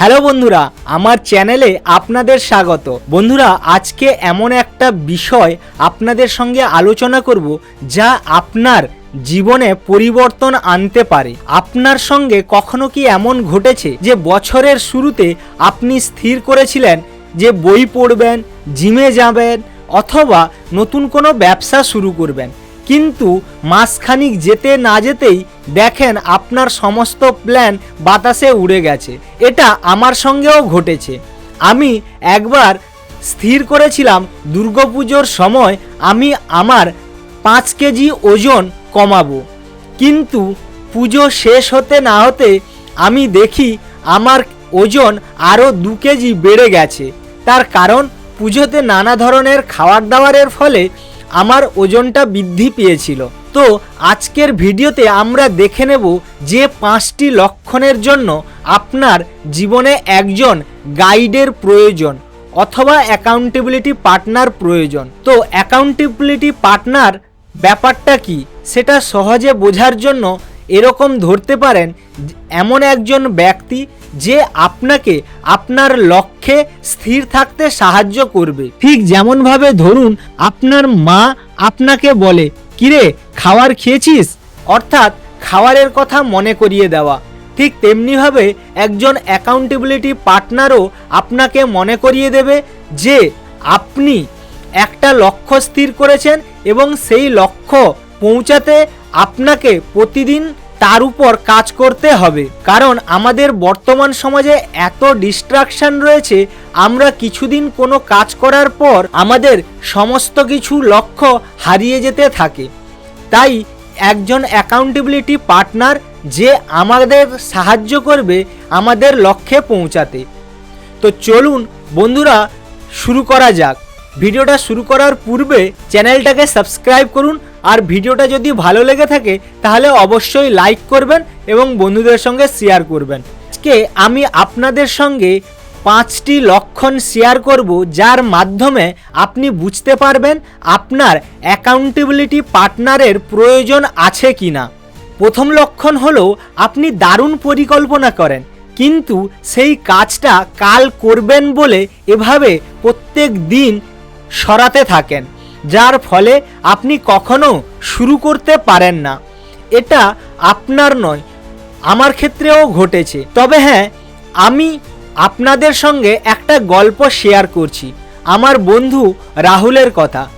Hello বন্ধুরা, আমার চ্যানেলে আপনাদের স্বাগত। বন্ধুরা, আজকে এমন একটা বিষয় আপনাদের সঙ্গে আলোচনা করব যা আপনার জীবনে পরিবর্তন আনতে পারে। আপনার সঙ্গে কখনো কি এমন ঘটেছে যে বছরের শুরুতে আপনি স্থির করেছিলেন যে বই পড়বেন, জিমে যাবেন অথবা নতুন কোনো ব্যবসা শুরু করবেন? কিন্তু মাসখানিক যেতে না যেতেই দেখেন আপনার সমস্ত প্ল্যান বাতাসে উড়ে গেছে। এটা আমার সঙ্গেও ঘটেছে। আমি একবার স্থির করেছিলাম দুর্গাপুজোর সময় আমি আমার পাঁচ কেজি ওজন কমাবো। কিন্তু পুজো শেষ হতে না হতে আমি দেখি আমার ওজন আরও দু কেজি বেড়ে গেছে। তার কারণ পুজোতে নানা ধরনের খাবার দাবারের ফলে আমার ওজনটা বৃদ্ধি পেয়েছিল। তো আজকের ভিডিওতে আমরা দেখে নেব যে পাঁচটি লক্ষণের জন্য আপনার জীবনে একজন গাইডের প্রয়োজন অথবা অ্যাকাউন্টেবিলিটি পার্টনার প্রয়োজন। তো অ্যাকাউন্টেবিলিটি পার্টনার ব্যাপারটা কি? সেটা সহজে বোঝার জন্য এরকম ধরতে পারেন এমন একজন ব্যক্তি যে আপনাকে আপনার লক্ষ্যে স্থির থাকতে সাহায্য করবে। ঠিক যেমনভাবে ধরুন আপনার মা আপনাকে বলে, কিরে খাবার খেয়েছিস? অর্থাৎ খাবারের কথা মনে করিয়ে দেওয়া। ঠিক তেমনিভাবে একজন অ্যাকাউন্টেবিলিটি পার্টনারও আপনাকে মনে করিয়ে দেবে যে, আপনি একটা লক্ষ্য স্থির করেছেন এবং সেই লক্ষ্য পৌঁছাতে আপনাকে প্রতিদিন তার উপর কাজ করতে হবে। কারণ আমাদের বর্তমান সমাজে এত ডিস্ট্রাকশন রয়েছে, আমরা কিছুদিন কোনো কাজ করার পর আমাদের সমস্ত কিছু লক্ষ্য হারিয়ে যেতে থাকে। তাই একজন অ্যাকাউন্টেবিলিটি পার্টনার যে আমাদের সাহায্য করবে আমাদের লক্ষ্যে পৌঁছাতে। তো চলুন বন্ধুরা, শুরু করা যাক। ভিডিওটা শুরু করার পূর্বে চ্যানেলটাকে সাবস্ক্রাইব করুন আর ভিডিওটা যদি ভালো লেগে থাকে, তাহলে অবশ্যই লাইক করবেন এবং বন্ধুদের সঙ্গে শেয়ার করবেন। আজকে আমি আপনাদের সঙ্গে পাঁচটি লক্ষণ শেয়ার করব, যার মাধ্যমে আপনি বুঝতে পারবেন আপনার অ্যাকাউন্টেবিলিটি পার্টনারের প্রয়োজন আছে কি না প্রথম লক্ষণ হলো, আপনি দারুণ পরিকল্পনা করেন, কিন্তু সেই কাজটা কাল করবেন বলে এভাবে প্রত্যেক দিন সরাতে থাকেন। যার ফলে আপনি কখনো শুরু করতে পারেন না। এটা আপনার নয়, আমার ক্ষেত্রেও ঘটেছে। তবে হ্যাঁ আমি আপনাদের সঙ্গে একটা গল্প শেয়ার করছি। আমার বন্ধু রাহুলের কথা।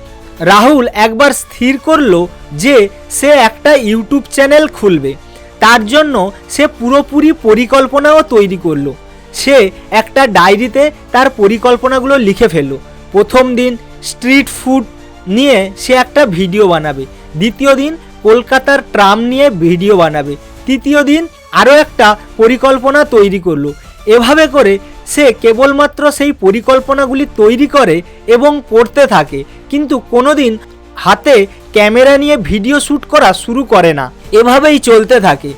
রাহুল একবার স্থির করল যে সে একটা ইউটিউব চ্যানেল খুলবে। তার জন্য সে পুরোপুরি পরিকল্পনাও তৈরি করল। সে একটা ডায়েরিতে তার পরিকল্পনাগুলো লিখে ফেলল। প্রথম দিন স্ট্রিট ফুড নিয়ে সে একটা ভিডিও বানাবে। দ্বিতীয় দিন কলকাতার ট্রাম নিয়ে ভিডিও বানাবে। তৃতীয় দিন আরও একটা পরিকল্পনা তৈরি করল। এভাবে করে সে কেবলমাত্র সেই পরিকল্পনাগুলি তৈরি করে এবং পড়তে থাকে। কিন্তু কোনোদিন হাতে ক্যামেরা নিয়ে ভিডিও শ্যুট করা শুরু করে না। এভাবেই চলতে থাকে।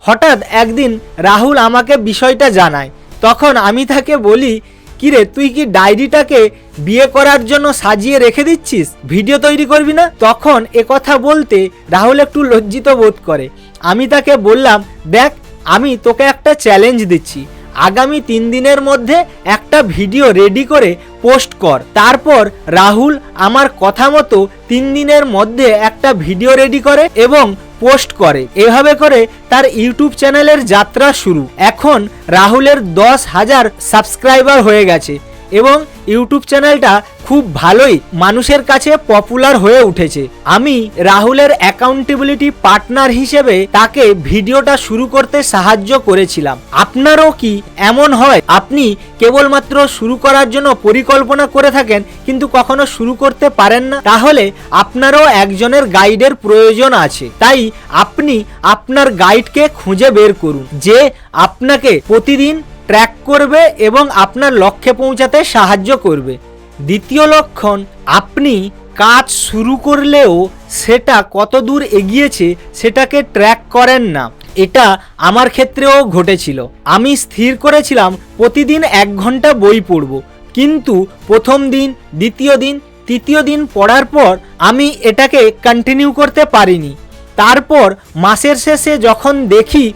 হঠাৎ একদিন রাহুল আমাকে বিষয়টা জানায়। তখন আমি তাকে বলি কিরে, তুই কি ডায়েরিটাকে বিয়ে করার জন্য সাজিয়ে রেখে দিচ্ছিস? ভিডিও তৈরি করবি না? তখন এ কথা বলতে রাহুল একটু লজ্জিত বোধ করে। আমি তাকে বললাম, দেখ, আমি তোকে একটা চ্যালেঞ্জ দিচ্ছি। আগামী তিন দিনের মধ্যে একটা ভিডিও রেডি করে পোস্ট কর। তারপর রাহুল আমার কথা মতো তিন দিনের মধ্যে একটা ভিডিও রেডি করে এবং পোস্ট করে। এভাবে করে তার ইউটিউব চ্যানেলের যাত্রা শুরু। এখন রাহুলের দশ হাজার সাবস্ক্রাইবার হয়ে গেছে। এবং ইউটিউব চ্যানেলটা খুব ভালোই মানুষের কাছে পপুলার হয়ে উঠেছে। আমি রাহুলের অ্যাকাউন্টেবিলিটি পার্টনার হিসেবে তাকে ভিডিওটা শুরু করতে সাহায্য করেছিলাম। আপনারও কি এমন হয়? আপনি কেবলমাত্র শুরু করার জন্য পরিকল্পনা করে থাকেন, কিন্তু কখনো শুরু করতে পারেন না? তাহলে আপনারও একজনের গাইডের প্রয়োজন আছে। তাই আপনি আপনার গাইডকে খুঁজে বের করুন, যে আপনাকে প্রতিদিন ট্র্যাক করবে এবং আপনার লক্ষ্যে পৌঁছাতে সাহায্য করবে। দ্বিতীয় লক্ষণ, আপনি কাজ শুরু করলেও সেটা কত দূর এগিয়েছে সেটাকে ট্র্যাক করেন না। এটা আমার ক্ষেত্রেও ঘটেছিল। আমি স্থির করেছিলাম, প্রতিদিন এক ঘণ্টা বই পড়ব। কিন্তু প্রথম দিন, দ্বিতীয় দিন, তৃতীয় দিন পড়ার পর আমি এটাকে কন্টিনিউ করতে পারিনি। তারপর মাসের শেষে যখন দেখি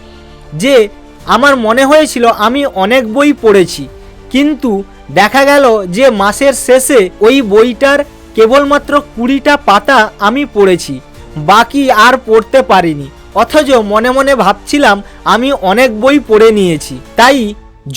যে আমার মনে হয়েছিল আমি অনেক বই পড়েছি, কিন্তু দেখা গেল যে মাসের শেষে ওই বইটার কেবলমাত্র কুড়িটা পাতা আমি পড়েছি, বাকি আর পড়তে পারিনি। অথচ মনে মনে ভাবছিলাম আমি অনেক বই পড়ে নিয়েছি। তাই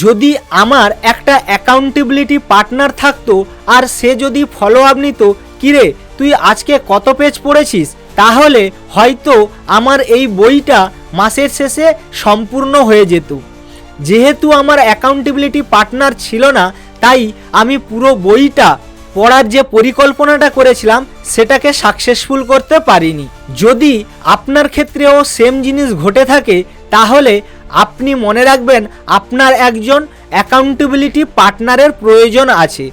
যদি আমার একটা অ্যাকাউন্টেবিলিটি পার্টনার থাকতো আর সে যদি ফলো আপ নিত, কিরে, তুই আজকে কত পেজ পড়েছিস? তাহলে হয়তো আমার এই বইটা মাসের শেষে সম্পূর্ণ হয়ে যেত। যেহেতু আমার অ্যাকাউন্টেবিলিটি পার্টনার ছিল না, তাই আমি পুরো বইটা পড়ার যে পরিকল্পনাটা করেছিলাম, সেটাকে সাকসেসফুল করতে পারিনি। যদি আপনার ক্ষেত্রেও সেম জিনিস ঘটে থাকে, তাহলে আপনি মনে রাখবেন আপনার একজন অ্যাকাউন্টেবিলিটি পার্টনারের প্রয়োজন আছে,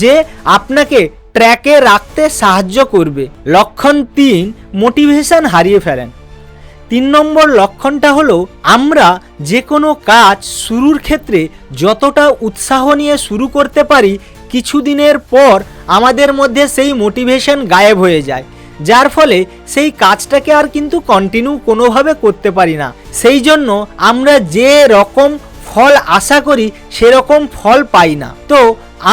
যে আপনাকে ট্র্যাকে রাখতে সাহায্য করবে। লক্ষণ তিন, মোটিভেশন হারিয়ে ফেলেন। তিন নম্বর লক্ষণটা হলো, আমরা যে কোনো কাজ শুরুর ক্ষেত্রে যতটা উৎসাহ নিয়ে শুরু করতে পারি, কিছুদিনের পর আমাদের মধ্যে সেই মোটিভেশন গায়েব হয়ে যায়। যার ফলে সেই কাজটাকে আর কিন্তু কন্টিনিউ কোনোভাবে করতে পারি না। সেই জন্য আমরা যে রকম ফল আশা করি, সেরকম ফল পাই না। তো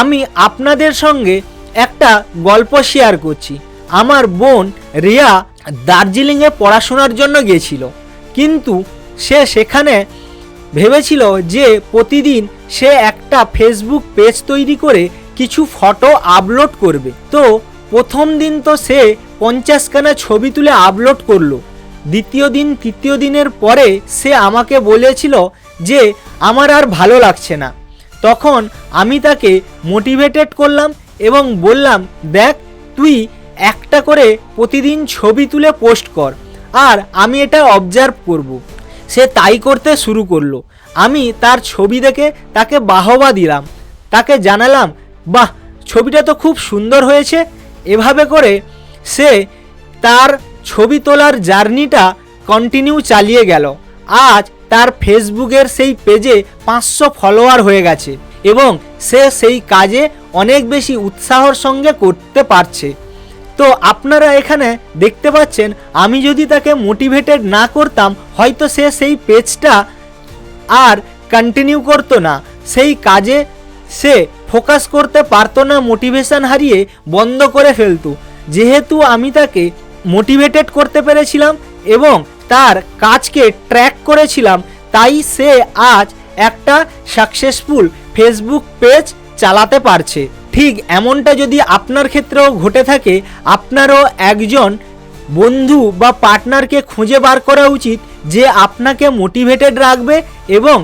আমি আপনাদের সঙ্গে একটা গল্প শেয়ার করছি। আমার বোন রিয়া দার্জিলিংয়ে পড়াশোনার জন্য গেছিল। কিন্তু সে সেখানে ভেবেছিল যে প্রতিদিন সে একটা ফেসবুক পেজ তৈরি করে কিছু ফটো আপলোড করবে। তো প্রথম দিন তো সে পঞ্চাশখানা ছবি তুলে আপলোড করল। দ্বিতীয় দিন, তৃতীয় দিনের পরে সে আমাকে বলেছিল যে আমার আর ভালো লাগছে না। তখন আমি তাকে মোটিভেটেড করলাম এবং বললাম, দেখ, তুই একটা করে প্রতিদিন ছবি তুলে পোস্ট কর, আর আমি এটা অবজার্ভ করব। সে তাই করতে শুরু করল। আমি তার ছবি দেখে তাকে বাহবা দিলাম। তাকে জানালাম, বাহ, ছবিটা তো খুব সুন্দর হয়েছে। এভাবে করে সে তার ছবি তোলার জার্নিটা কন্টিনিউ চালিয়ে গেল। আজ তার ফেসবুকের সেই পেজে পাঁচশো ফলোয়ার হয়ে গেছে। এবং সে সেই কাজে অনেক বেশি উৎসাহর সঙ্গে করতে পারছে। তো আপনারা এখানে দেখতে পাচ্ছেন, আমি যদি তাকে মোটিভেটেড না করতাম, হয়তো সে সেই পেজটা আর কন্টিনিউ করতো না। সেই কাজে সে ফোকাস করতে পারতো না মোটিভেশন হারিয়ে বন্ধ করে ফেলতো। যেহেতু আমি তাকে মোটিভেটেড করতে পেরেছিলাম এবং তার কাজকে ট্র্যাক করেছিলাম, তাই সে আজ একটা সাকসেসফুল ফেসবুক পেজ চালাতে পারছে। ঠিক এমনটা যদি আপনার ক্ষেত্রেও ঘটে থাকে, আপনারও একজন বন্ধু বা পার্টনারকে খুঁজে বার করা উচিত যে আপনাকে মোটিভেটেড রাখবে এবং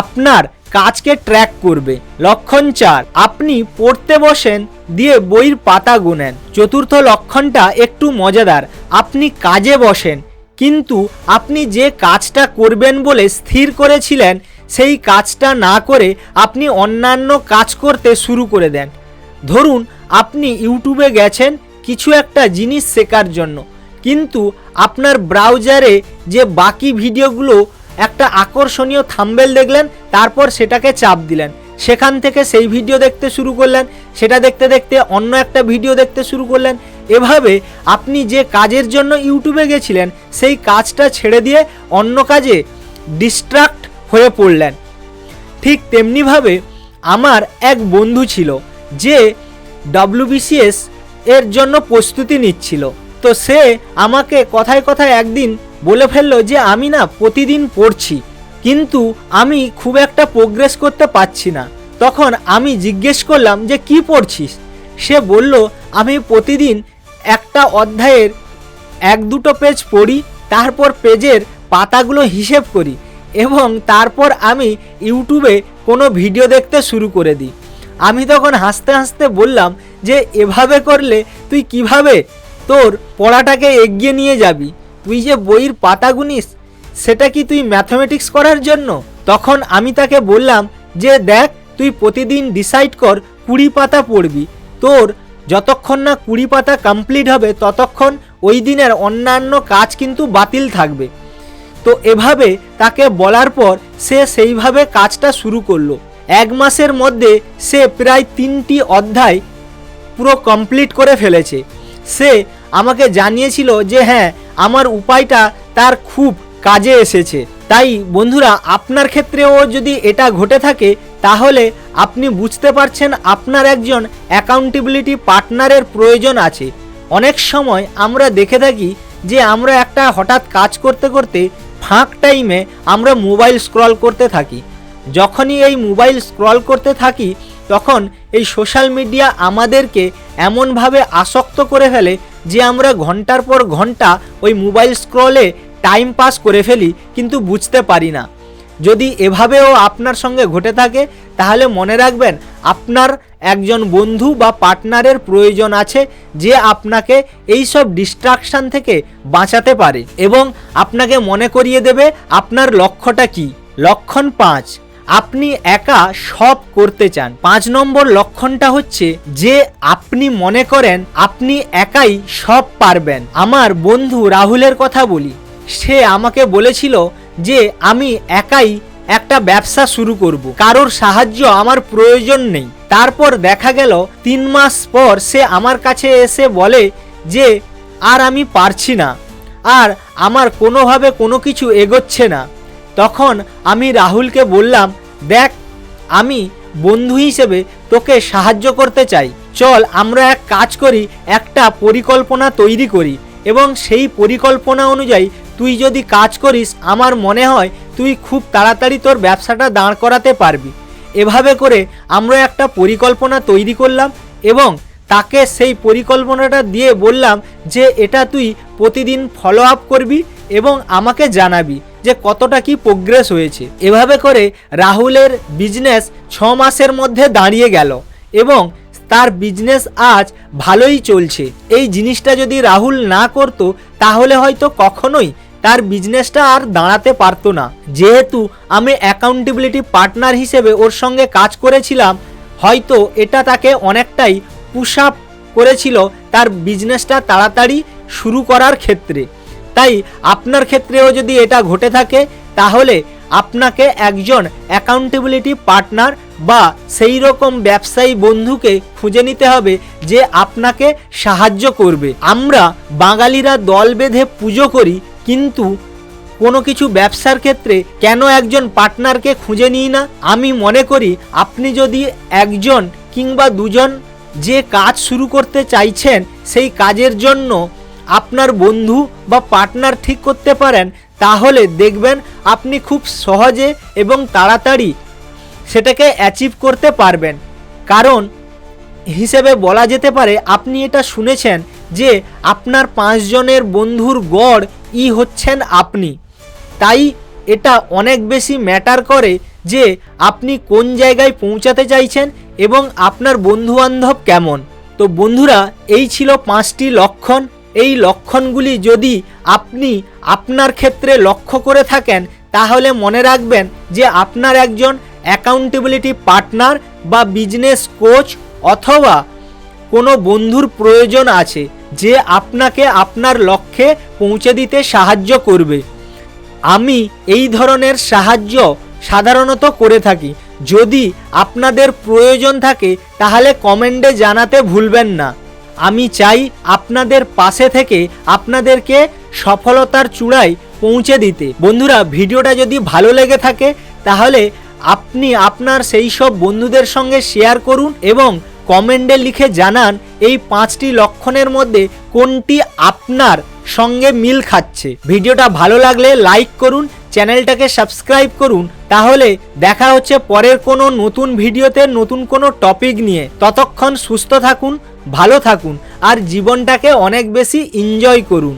আপনার কাজকে ট্র্যাক করবে। লক্ষণ চার, আপনি পড়তে বসেন, দিয়ে বইয়ের পাতা গুনেন। চতুর্থ লক্ষণটা একটু মজাদার, আপনি কাজে বসেন, কিন্তু আপনি যে কাজটা করবেন বলে স্থির করেছিলেন সেই কাজটা না করে আপনি অন্যান্য কাজ করতে শুরু করে দেন। ধরুন, আপনি ইউটিউবে গেছেন কিছু একটা জিনিস শেখার জন্য, কিন্তু আপনার ব্রাউজারে যে বাকি ভিডিওগুলো একটা আকর্ষণীয় থাম্বেল দেখলেন, তারপর সেটাকে চাপ দিলেন। সেখান থেকে সেই ভিডিও দেখতে শুরু করলেন, সেটা দেখতে দেখতে অন্য একটা ভিডিও দেখতে শুরু করলেন। এভাবে আপনি যে কাজের জন্য ইউটিউবে গেছিলেন, সেই কাজটা ছেড়ে দিয়ে অন্য কাজে ডিস্ট্রাক্ট হয়ে পড়লেন। ঠিক তেমনিভাবে আমার এক বন্ধু ছিল যে ডব্লিউবিসিএস এর জন্য প্রস্তুতি নিচ্ছিল। তো সে আমাকে কথায় কথায় একদিন বলে ফেলল যে, আমি না প্রতিদিন পড়ছি, কিন্তু আমি খুব একটা প্রোগ্রেস করতে পারছি না। তখন আমি জিজ্ঞেস করলাম যে, কি পড়ছিস? সে বলল, আমি প্রতিদিন একটা অধ্যায়ের এক দুটো পেজ পড়ি, তারপর পেজের পাতাগুলো হিসেব করি। এবং তারপর আমি ইউটিউবে কোনো ভিডিও দেখতে শুরু করে দিই। আমি তখন হাসতে হাসতে বললাম যে, এভাবে করলে তুই কীভাবে তোর পড়াটাকে এগিয়ে নিয়ে যাবি? তুই যে বইয়ের পাতা গুনিস, সেটা কি তুই ম্যাথমেটিক্স করার জন্য? তখন আমি তাকে বললাম যে, দেখ, তুই প্রতিদিন ডিসাইড কর কুড়ি পাতা পড়বি। তোর যতক্ষণ না কুড়ি পাতা কমপ্লিট হবে, ততক্ষণ ওই দিনের অন্যান্য কাজ কিন্তু বাতিল থাকবে। তো এভাবে তাকে বলার পর সে সেইভাবে কাজটা শুরু করল। এক মাসের মধ্যে সে প্রায় তিনটি অধ্যায় পুরো কমপ্লিট করে ফেলেছে। সে আমাকে জানিয়েছিল যে হ্যাঁ আমার উপায়টা তার খুব কাজে এসেছে। তাই বন্ধুরা, আপনার ক্ষেত্রেও যদি এটা ঘটে থাকে, তাহলে আপনি বুঝতে পারছেন আপনার একজন অ্যাকাউন্টেবিলিটি পার্টনারের প্রয়োজন আছে। অনেক সময় আমরা দেখে থাকি যে আমরা একটা হঠাৎ কাজ করতে করতে ফাঁক টাইমে আমরা মোবাইল স্ক্রল করতে থাকি। যখনই এই মোবাইল স্ক্রল করতে থাকি, তখন এই সোশ্যাল মিডিয়া আমাদেরকে এমনভাবে আসক্ত করে ফেলে যে আমরা ঘণ্টার পর ঘণ্টা ওই মোবাইল স্ক্রলে টাইম পাস করে ফেলি, কিন্তু বুঝতে পারি না। যদি এভাবেও আপনার সঙ্গে ঘটে থাকে, তাহলে মনে রাখবেন, আপনার একজন বন্ধু বা পার্টনারের প্রয়োজন আছে যে আপনাকে এই সব ডিস্ট্রাকশান থেকে বাঁচাতে পারে এবং আপনাকে মনে করিয়ে দেবে আপনার লক্ষ্যটা কি। লক্ষণ পাঁচ, আপনি একা সব করতে চান। পাঁচ নম্বর লক্ষণটা হচ্ছে যে আপনি মনে করেন আপনি একাই সব পারবেন। আমার বন্ধু রাহুলের কথা বলি। সে আমাকে বলেছিল যে আমি একাই একটা ব্যবসা শুরু করব। কারোর সাহায্য আমার প্রয়োজন নেই। তারপর দেখা গেল, তিন মাস পর সে আমার কাছে এসে বলে যে, আর আমি পারছি না। আর আমার কোনোভাবে কোনো কিছু এগোচ্ছে না। তখন আমি রাহুলকে বললাম, দেখ, আমি বন্ধু হিসেবে তোকে সাহায্য করতে চাই। চল, আমরা এক কাজ করি, একটা পরিকল্পনা তৈরি করি এবং সেই পরিকল্পনা অনুযায়ী তুই যদি কাজ করিস, আমার মনে হয় তুই খুব তাড়াতাড়ি তোর ব্যবসাটা দাঁড় করাতে পারবি। এভাবে করে আমরা একটা পরিকল্পনা তৈরি করলাম এবং তাকে সেই পরিকল্পনাটা দিয়ে বললাম যে এটা তুই প্রতিদিন ফলো আপ করবি এবং আমাকে জানাবি যে কতটা কি প্রোগ্রেস হয়েছে। এভাবে করে রাহুলের বিজনেস ছ মাসের মধ্যে দাঁড়িয়ে গেল এবং তার বিজনেস আজ ভালোই চলছে। এই জিনিসটা যদি রাহুল না করতো, তাহলে হয়তো কখনোই তার বিজনেসটা আর দাঁড়াতে পারতো না। যেহেতু আমি অ্যাকাউন্টেবিলিটি পার্টনার হিসেবে ওর সঙ্গে কাজ করেছিলাম, হয়তো এটা তাকে অনেকটাই পুশ আপ করেছিল তার বিজনেসটা তাড়াতাড়ি শুরু করার ক্ষেত্রে। তাই আপনার ক্ষেত্রেও যদি এটা ঘটে থাকে, তাহলে আপনাকে একজন অ্যাকাউন্টেবিলিটি পার্টনার বা সেই রকম ব্যবসায়ী বন্ধুকে খুঁজে নিতে হবে যে আপনাকে সাহায্য করবে। আমরা বাঙালিরা দল বেঁধে পুজো করি কিন্তু কোনো কিছু ব্যবসার ক্ষেত্রে কেন একজন পার্টনারকে খুঁজে নিই না? আমি মনে করি আপনি যদি একজন কিংবা দুজন যে কাজ শুরু করতে চাইছেন, সেই কাজের জন্য আপনার বন্ধু বা পার্টনার ঠিক করতে পারেন, তাহলে দেখবেন আপনি খুব সহজে এবং তাড়াতাড়ি সেটাকে অ্যাচিভ করতে পারবেন। কারণ হিসেবে বলা যেতে পারে, আপনি এটা শুনেছেন যে আপনার পাঁচজনের বন্ধুর গড় ই হচ্ছেন আপনি। তাই এটা অনেক বেশি ম্যাটার করে যে আপনি কোন জায়গায় পৌঁছাতে চাইছেন এবং আপনার বন্ধুবান্ধব কেমন। তো বন্ধুরা, এই ছিল পাঁচটি লক্ষণ। এই লক্ষণগুলি যদি আপনি আপনার ক্ষেত্রে লক্ষ্য করে থাকেন, তাহলে মনে রাখবেন যে আপনার একজন অ্যাকাউন্টেবিলিটি পার্টনার বা বিজনেস কোচ অথবা কোনো বন্ধুর প্রয়োজন আছে। যে আপনাকে আপনার লক্ষ্যে পৌঁছে দিতে সাহায্য করবে। আমি এই ধরনের সাহায্য সাধারণত করে থাকি। যদি আপনাদের প্রয়োজন থাকে, তাহলে কমেন্টে জানাতে ভুলবেন না। আমি চাই আপনাদের পাশে থেকে আপনাদেরকে সফলতার চূড়ায় পৌঁছে দিতে। বন্ধুরা, ভিডিওটা যদি ভালো লেগে থাকে, তাহলে আপনি আপনার সেই সব বন্ধুদের সঙ্গে শেয়ার করুন এবং কমেন্টে লিখে জানান, এই পাঁচটি লক্ষণের মধ্যে কোনটি আপনার সঙ্গে মিল খাচ্ছে? ভিডিওটা ভালো লাগলে লাইক করুন, চ্যানেলটাকে সাবস্ক্রাইব করুন। তাহলে দেখা হচ্ছে পরের কোনো নতুন ভিডিওতে নতুন কোনো টপিক নিয়ে। ততক্ষণ সুস্থ থাকুন, ভালো থাকুন, আর জীবনটাকে অনেক বেশি এনজয় করুন।